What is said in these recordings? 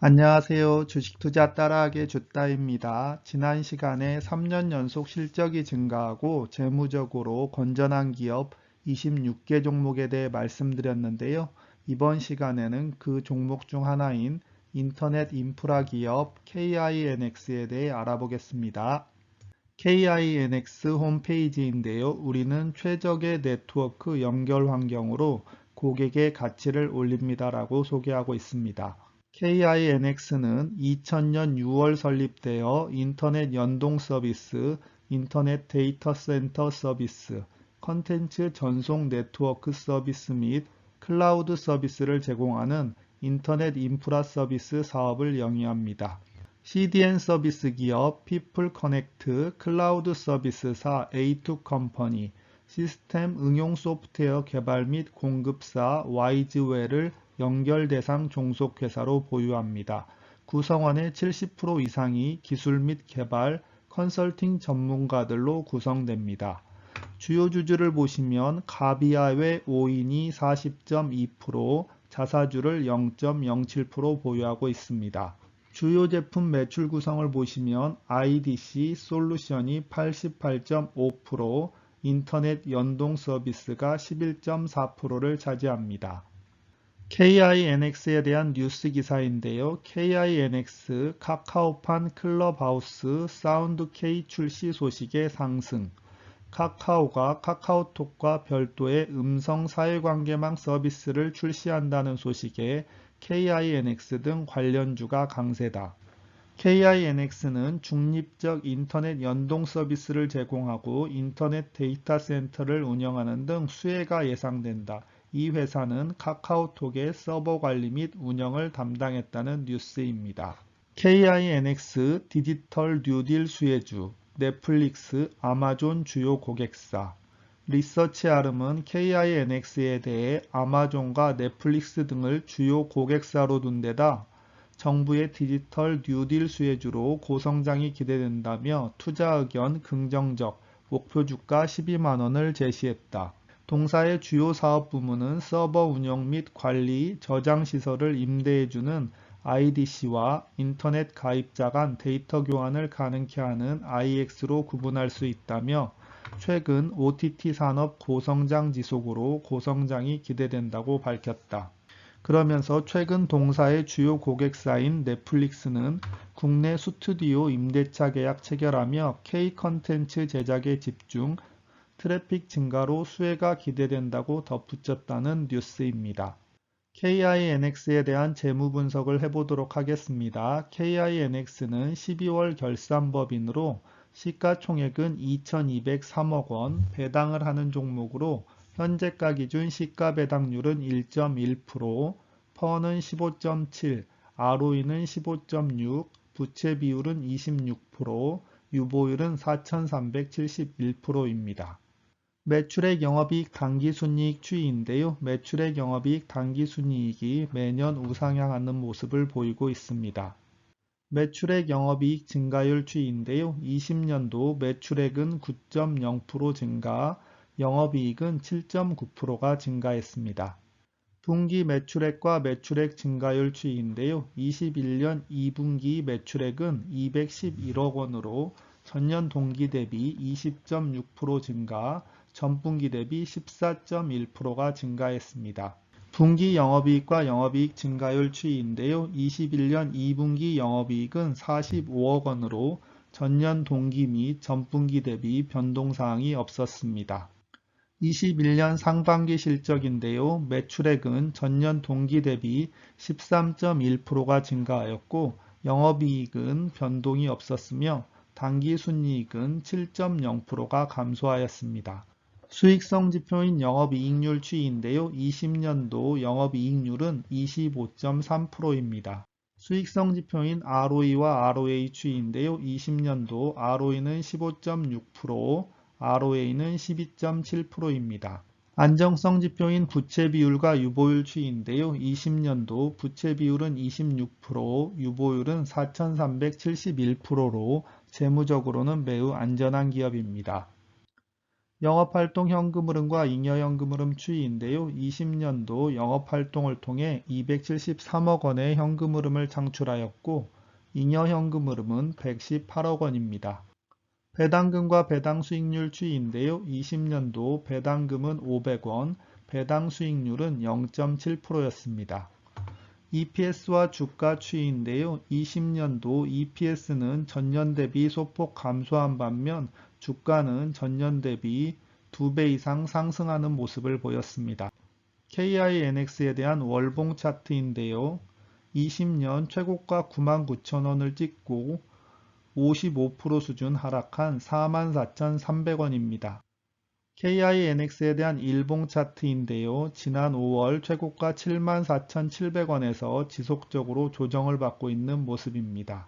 안녕하세요. 주식투자 따라하기 주따입니다. 지난 시간에 3년 연속 실적이 증가하고 재무적으로 건전한 기업 26개 종목에 대해 말씀드렸는데요. 이번 시간에는 그 종목 중 하나인 인터넷 인프라 기업 KINX에 대해 알아보겠습니다. KINX 홈페이지인데요. 우리는 최적의 네트워크 연결 환경으로 고객의 가치를 올립니다라고 소개하고 있습니다. KINX는 2000년 6월 설립되어 인터넷 연동 서비스, 인터넷 데이터 센터 서비스, 컨텐츠 전송 네트워크 서비스 및 클라우드 서비스를 제공하는 인터넷 인프라 서비스 사업을 영위합니다. CDN 서비스 기업 피플 커넥트 클라우드 서비스사 A2 컴퍼니 시스템 응용 소프트웨어 개발 및 공급사 와이즈웨를 연결 대상 종속회사로 보유합니다. 구성원의 70% 이상이 기술 및 개발, 컨설팅 전문가들로 구성됩니다. 주요 주주를 보시면 가비아외 5인이 40.2%, 자사주를 0.07% 보유하고 있습니다. 주요 제품 매출 구성을 보시면 IDC 솔루션이 88.5%, 인터넷 연동 서비스가 11.4%를 차지합니다. KINX에 대한 뉴스 기사인데요. KINX 카카오판 클럽하우스 사운드 K 출시 소식의 상승 카카오가 카카오톡과 별도의 음성 사회관계망 서비스를 출시한다는 소식에 KINX 등 관련주가 강세다. KINX는 중립적 인터넷 연동 서비스를 제공하고 인터넷 데이터 센터를 운영하는 등 수혜가 예상된다. 이 회사는 카카오톡의 서버 관리 및 운영을 담당했다는 뉴스입니다. KINX 디지털 뉴딜 수혜주, 넷플릭스, 아마존 주요 고객사, 리서치 아름은 KINX에 대해 아마존과 넷플릭스 등을 주요 고객사로 둔 데다 정부의 디지털 뉴딜 수혜주로 고성장이 기대된다며 투자 의견 긍정적, 목표 주가 12만원을 제시했다. 동사의 주요 사업 부문은 서버 운영 및 관리, 저장 시설을 임대해주는 IDC와 인터넷 가입자 간 데이터 교환을 가능케 하는 IX로 구분할 수 있다며 최근 OTT 산업 고성장 지속으로 고성장이 기대된다고 밝혔다. 그러면서 최근 동사의 주요 고객사인 넷플릭스는 국내 스튜디오 임대차 계약 체결하며 K 컨텐츠 제작에 집중, 트래픽 증가로 수혜가 기대된다고 덧붙였다는 뉴스입니다. KINX에 대한 재무 분석을 해보도록 하겠습니다. KINX는 12월 결산법인으로 시가총액은 2203억 원 배당을 하는 종목으로 현재가 기준 시가 배당률은 1.1%, 퍼는 15.7, ROE는 15.6, 부채 비율은 26%, 유보율은 4,371%입니다. 매출액 영업이익 당기순이익 추이인데요. 매출액 영업이익 당기순이익이 매년 우상향하는 모습을 보이고 있습니다. 매출액 영업이익 증가율 추이인데요. 20년도 매출액은 9.0% 증가, 영업이익은 7.9%가 증가했습니다. 분기 매출액과 매출액 증가율 추이인데요. 21년 2분기 매출액은 211억 원으로 전년 동기 대비 20.6% 증가, 전분기 대비 14.1%가 증가했습니다. 분기 영업이익과 영업이익 증가율 추이인데요. 21년 2분기 영업이익은 45억 원으로 전년 동기 및 전분기 대비 변동사항이 없었습니다. 21년 상반기 실적인데요. 매출액은 전년 동기 대비 13.1%가 증가하였고 영업이익은 변동이 없었으며 당기순이익은 7.0%가 감소하였습니다. 수익성 지표인 영업이익률 추이인데요. 20년도 영업이익률은 25.3%입니다. 수익성 지표인 ROE와 ROA 추이인데요. 20년도 ROE는 15.6%, ROA는 12.7%입니다. 안정성 지표인 부채 비율과 유보율 추이인데요. 20년도 부채 비율은 26%, 유보율은 4,371%로 재무적으로는 매우 안전한 기업입니다. 영업활동 현금 흐름과 잉여 현금 흐름 추이인데요. 20년도 영업활동을 통해 273억 원의 현금 흐름을 창출하였고 잉여 현금 흐름은 118억 원입니다. 배당금과 배당 수익률 추이인데요. 20년도 배당금은 500원, 배당 수익률은 0.7%였습니다. EPS와 주가 추이인데요. 20년도 EPS는 전년 대비 소폭 감소한 반면 주가는 전년 대비 2배 이상 상승하는 모습을 보였습니다. KINX에 대한 월봉 차트인데요. 20년 최고가 99,000원을 찍고 55% 수준 하락한 44,300원입니다. KINX에 대한 일봉 차트인데요. 지난 5월 최고가 74,700원에서 지속적으로 조정을 받고 있는 모습입니다.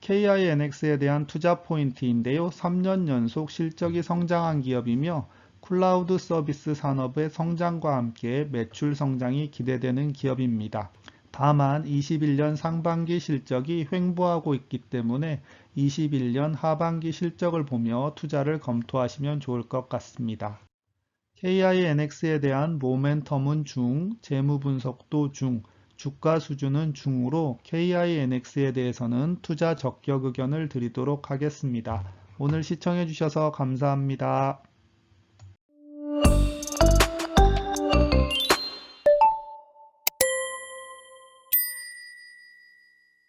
KINX에 대한 투자 포인트인데요. 3년 연속 실적이 성장한 기업이며 클라우드 서비스 산업의 성장과 함께 매출 성장이 기대되는 기업입니다. 다만 21년 상반기 실적이 횡보하고 있기 때문에 21년 하반기 실적을 보며 투자를 검토하시면 좋을 것 같습니다. KINX에 대한 모멘텀은 중, 재무 분석도 중, 주가 수준은 중으로 KINX에 대해서는 투자 적격 의견을 드리도록 하겠습니다. 오늘 시청해 주셔서 감사합니다.